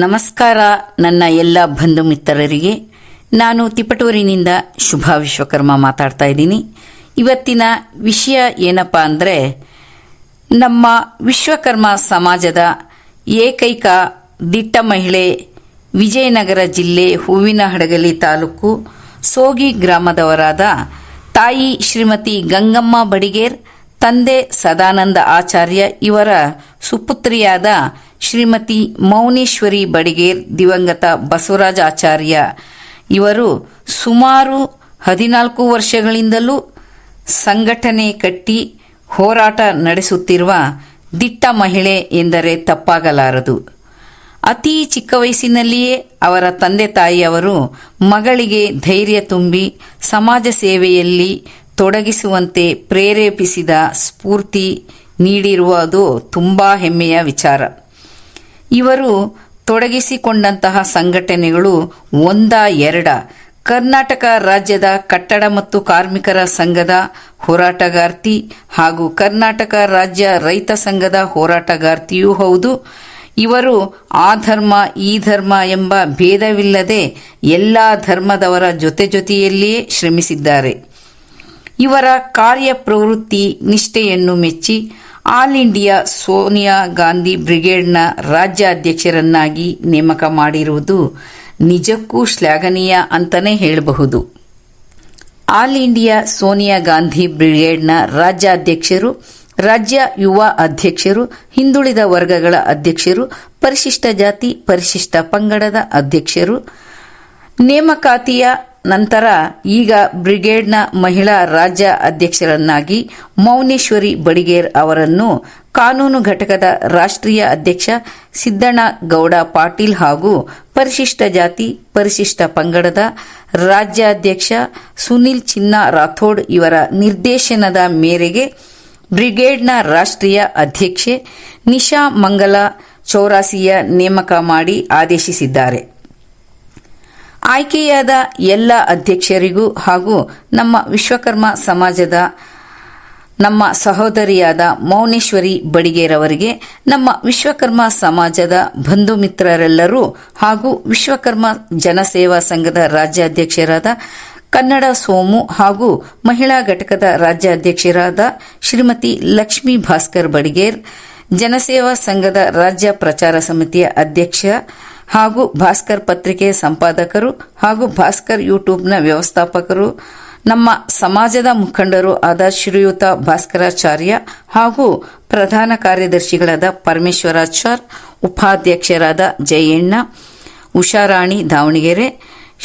ನಮಸ್ಕಾರ ನನ್ನ ಎಲ್ಲ ಬಂಧು ಮಿತ್ರರಿಗೆ. ನಾನು ತಿಪಟೂರಿನಿಂದ ಶುಭಾ ವಿಶ್ವಕರ್ಮ ಮಾತಾಡ್ತಾ ಇದ್ದೀನಿ. ಇವತ್ತಿನ ವಿಷಯ ಏನಪ್ಪ ಅಂದರೆ, ನಮ್ಮ ವಿಶ್ವಕರ್ಮ ಸಮಾಜದ ಏಕೈಕ ದಿಟ್ಟ ಮಹಿಳೆ ವಿಜಯನಗರ ಜಿಲ್ಲೆ ಹೂವಿನ ಹಡಗಲಿ ತಾಲೂಕು ಸೋಗಿ ಗ್ರಾಮದವರಾದ ತಾಯಿ ಶ್ರೀಮತಿ ಗಂಗಮ್ಮ ಬಡಿಗೇರ್, ತಂದೆ ಸದಾನಂದ ಆಚಾರ್ಯ ಇವರ ಸುಪುತ್ರಿಯಾದ ಶ್ರೀಮತಿ ಮೌನೇಶ್ವರಿ ಬಡಿಗೇರ್ ದಿವಂಗತ ಬಸವರಾಜ ಆಚಾರ್ಯ. ಇವರು ಸುಮಾರು ಹದಿನಾಲ್ಕು ವರ್ಷಗಳಿಂದಲೂ ಸಂಘಟನೆ ಕಟ್ಟಿ ಹೋರಾಟ ನಡೆಸುತ್ತಿರುವ ದಿಟ್ಟ ಮಹಿಳೆ ಎಂದರೆ ತಪ್ಪಾಗಲಾರದು. ಅತಿ ಚಿಕ್ಕ ವಯಸ್ಸಿನಲ್ಲಿಯೇ ಅವರ ತಂದೆ ತಾಯಿಯವರು ಮಗಳಿಗೆ ಧೈರ್ಯ ತುಂಬಿ ಸಮಾಜ ಸೇವೆಯಲ್ಲಿ ತೊಡಗಿಸುವಂತೆ ಪ್ರೇರೇಪಿಸಿದ ಸ್ಫೂರ್ತಿ ನೀಡಿರುವುದು ತುಂಬ ಹೆಮ್ಮೆಯ ವಿಚಾರ. ಇವರು ತೊಡಗಿಸಿಕೊಂಡಂತಹ ಸಂಘಟನೆಗಳು ಒಂದ ಎರಡ. ಕರ್ನಾಟಕ ರಾಜ್ಯದ ಕಟ್ಟಡ ಮತ್ತು ಕಾರ್ಮಿಕರ ಸಂಘದ ಹೋರಾಟಗಾರ್ತಿ ಹಾಗೂ ಕರ್ನಾಟಕ ರಾಜ್ಯ ರೈತ ಸಂಘದ ಹೋರಾಟಗಾರ್ತಿಯೂ ಹೌದು. ಇವರು ಆ ಧರ್ಮ, ಈ ಧರ್ಮ ಎಂಬ ಭೇದವಿಲ್ಲದೆ ಎಲ್ಲ ಧರ್ಮದವರ ಜೊತೆ ಜೊತೆಯಲ್ಲಿಯೇ ಶ್ರಮಿಸಿದ್ದಾರೆ. ಇವರ ಕಾರ್ಯ ಪ್ರವೃತ್ತಿ ನಿಷ್ಠೆಯನ್ನು ಮೆಚ್ಚಿ ಆಲ್ ಇಂಡಿಯಾ ಸೋನಿಯಾ ಗಾಂಧಿ ಬ್ರಿಗೇಡ್ನ ರಾಜ್ಯಾಧ್ಯಕ್ಷರನ್ನಾಗಿ ನೇಮಕ ಮಾಡಿರುವುದು ನಿಜಕ್ಕೂ ಶ್ಲಾಘನೀಯ ಅಂತಲೇ ಹೇಳಬಹುದು. ಆಲ್ ಇಂಡಿಯಾ ಸೋನಿಯಾ ಗಾಂಧಿ ಬ್ರಿಗೇಡ್ನ ರಾಜ್ಯಾಧ್ಯಕ್ಷರು, ರಾಜ್ಯ ಯುವ ಅಧ್ಯಕ್ಷರು, ಹಿಂದುಳಿದ ವರ್ಗಗಳ ಅಧ್ಯಕ್ಷರು, ಪರಿಶಿಷ್ಟ ಜಾತಿ, ಪರಿಶಿಷ್ಟ ಪಂಗಡದ ಅಧ್ಯಕ್ಷರು, ನೇಮಕಾತಿಯ ನಂತರ ಈಗ ಬ್ರಿಗೇಡ್ನ ಮಹಿಳಾ ರಾಜ್ಯ ಅಧ್ಯಕ್ಷರನ್ನಾಗಿ ಮೌನೇಶ್ವರಿ ಬಡಿಗೇರ್ ಅವರನ್ನು ಕಾನೂನು ಘಟಕದ ರಾಷ್ಟ್ರೀಯ ಅಧ್ಯಕ್ಷ ಸಿದ್ದಣ್ಣ ಗೌಡ ಪಾಟೀಲ್ ಹಾಗೂ ಪರಿಶಿಷ್ಟ ಜಾತಿ, ಪರಿಶಿಷ್ಟ ಪಂಗಡದ ರಾಜ್ಯಾಧ್ಯಕ್ಷ ಸುನಿಲ್ ಚಿನ್ನ ರಾಥೋಡ್ ಇವರ ನಿರ್ದೇಶನದ ಮೇರೆಗೆ ಬ್ರಿಗೇಡ್ನ ರಾಷ್ಟ್ರೀಯ ಅಧ್ಯಕ್ಷೆ ನಿಶಾ ಮಂಗಲ ಚೌರಾಸಿಯ ನೇಮಕ ಮಾಡಿ ಆದೇಶಿಸಿದ್ದಾರೆ. ಆಯ್ಕೆಯಾದ ಎಲ್ಲ ಅಧ್ಯಕ್ಷರಿಗೂ ಹಾಗೂ ನಮ್ಮ ವಿಶ್ವಕರ್ಮ ಸಮಾಜದ ನಮ್ಮ ಸಹೋದರಿಯಾದ ಮೌನೇಶ್ವರಿ ಬಡಿಗೇರವರಿಗೆ, ನಮ್ಮ ವಿಶ್ವಕರ್ಮ ಸಮಾಜದ ಬಂಧು ಮಿತ್ರರೆಲ್ಲರೂ ಹಾಗೂ ವಿಶ್ವಕರ್ಮ ಜನಸೇವಾ ಸಂಘದ ರಾಜ್ಯಾಧ್ಯಕ್ಷರಾದ ಕನ್ನಡ ಸೋಮು ಹಾಗೂ ಮಹಿಳಾ ಘಟಕದ ರಾಜ್ಯಾಧ್ಯಕ್ಷರಾದ ಶ್ರೀಮತಿ ಲಕ್ಷ್ಮೀ ಭಾಸ್ಕರ್ ಬಡಿಗೇರ್, ಜನಸೇವಾ ಸಂಘದ ರಾಜ್ಯ ಪ್ರಚಾರ ಸಮಿತಿಯ ಅಧ್ಯಕ್ಷ ಹಾಗೂ ಭಾಸ್ಕರ್ ಪತ್ರಿಕೆ ಸಂಪಾದಕರು ಹಾಗೂ ಭಾಸ್ಕರ್ ಯೂಟ್ಯೂಬ್ನ ವ್ಯವಸ್ಥಾಪಕರು, ನಮ್ಮ ಸಮಾಜದ ಮುಖಂಡರು ಆದ ಶ್ರೀಯುತ ಭಾಸ್ಕರಾಚಾರ್ಯ ಹಾಗೂ ಪ್ರಧಾನ ಕಾರ್ಯದರ್ಶಿಗಳಾದ ಪರಮೇಶ್ವರಾಚಾರ್, ಉಪಾಧ್ಯಕ್ಷರಾದ ಜಯಣ್ಣ, ಉಷಾರಾಣಿ ದಾವಣಗೆರೆ,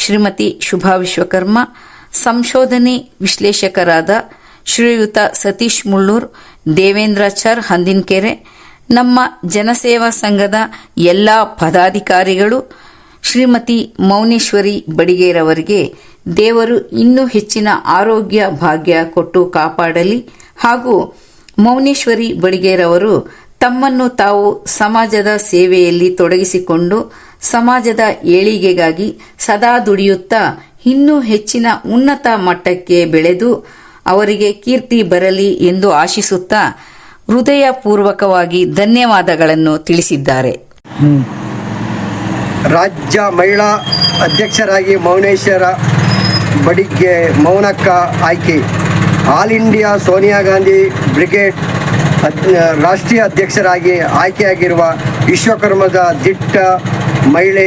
ಶ್ರೀಮತಿ ಶುಭಾ ವಿಶ್ವಕರ್ಮ, ಸಂಶೋಧನೆ ವಿಶ್ಲೇಷಕರಾದ ಶ್ರೀಯುತ ಸತೀಶ್ ಮುಳ್ಳೂರ್, ದೇವೇಂದ್ರಾಚಾರ್ ಹಂದಿನಕೆರೆ ನಮ್ಮ ಜನಸೇವಾ ಸಂಘದ ಎಲ್ಲ ಪದಾಧಿಕಾರಿಗಳು ಶ್ರೀಮತಿ ಮೌನೇಶ್ವರಿ ಬಡಿಗೇರವರಿಗೆ ದೇವರು ಇನ್ನೂ ಹೆಚ್ಚಿನ ಆರೋಗ್ಯ ಭಾಗ್ಯ ಕೊಟ್ಟು ಕಾಪಾಡಲಿ ಹಾಗೂ ಮೌನೇಶ್ವರಿ ಬಡಿಗೇರವರು ತಮ್ಮನ್ನು ತಾವು ಸಮಾಜದ ಸೇವೆಯಲ್ಲಿ ತೊಡಗಿಸಿಕೊಂಡು ಸಮಾಜದ ಏಳಿಗೆಗಾಗಿ ಸದಾ ದುಡಿಯುತ್ತಾ ಇನ್ನೂ ಹೆಚ್ಚಿನ ಉನ್ನತ ಮಟ್ಟಕ್ಕೆ ಬೆಳೆದು ಅವರಿಗೆ ಕೀರ್ತಿ ಬರಲಿ ಎಂದು ಆಶಿಸುತ್ತಾ ಹೃದಯಪೂರ್ವಕವಾಗಿ ಧನ್ಯವಾದಗಳನ್ನು ತಿಳಿಸಿದ್ದಾರೆ. ರಾಜ್ಯ ಮಹಿಳಾ ಅಧ್ಯಕ್ಷರಾಗಿ ಮೌನೇಶ್ವರ ಬಡಿಗೆ ಮೌನಕ್ಕ ಆಯ್ಕೆ. All India Sonia Gandhi brigade ರಾಷ್ಟ್ರೀಯ ಅಧ್ಯಕ್ಷರಾಗಿ ಆಯ್ಕೆಯಾಗಿರುವ ವಿಶ್ವಕರ್ಮದ ದಿಟ್ಟ ಮಹಿಳೆ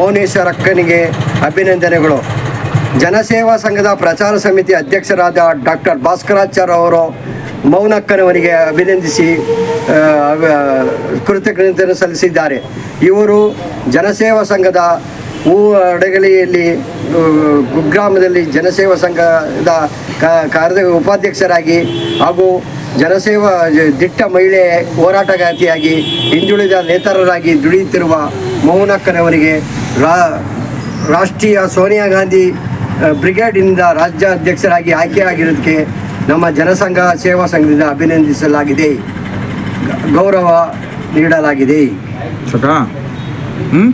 ಮೌನೇಶ್ವರಕ್ಕನಿಗೆ ಅಭಿನಂದನೆಗಳು. ಜನಸೇವಾ ಸಂಘದ ಪ್ರಚಾರ ಸಮಿತಿ ಅಧ್ಯಕ್ಷರಾದ ಡಾಕ್ಟರ್ ಭಾಸ್ಕರಾಚಾರ್ಯ ಅವರು ಮೌನಕ್ಕನವರಿಗೆ ಅಭಿನಂದಿಸಿ ಕೃತಜ್ಞತೆಯನ್ನು ಸಲ್ಲಿಸಿದ್ದಾರೆ. ಇವರು ಜನಸೇವಾ ಸಂಘದ ಹೂ ಅಡಗಲಿಯಲ್ಲಿ ಕುಗ್ರಾಮದಲ್ಲಿ ಜನಸೇವಾ ಸಂಘದ ಕಾರ್ಯ ಉಪಾಧ್ಯಕ್ಷರಾಗಿ ಹಾಗೂ ಜನಸೇವಾ ದಿಟ್ಟ ಮಹಿಳೆ ಹೋರಾಟಗಾರ್ತಿಯಾಗಿ ಹಿಂದುಳಿದ ನೇತಾರರಾಗಿ ದುಡಿಯುತ್ತಿರುವ ಮೌನಕ್ಕನವರಿಗೆ ರಾ, ರಾಷ್ಟ್ರೀಯ ಸೋನಿಯಾ ಗಾಂಧಿ ಬ್ರಿಗೇಡ್ನಿಂದ ರಾಜ್ಯಾಧ್ಯಕ್ಷರಾಗಿ ಆಯ್ಕೆಯಾಗಿರೋದಕ್ಕೆ ನಮ್ಮ ಜನಸಂಘ ಸೇವಾ ಸಂಘದಿಂದ ಅಭಿನಂದಿಸಲಾಗಿದೆ. ಗೌರವ ನೀಡಲಾಗಿದೆ. ಸದಾ? ಹ್ಞೂ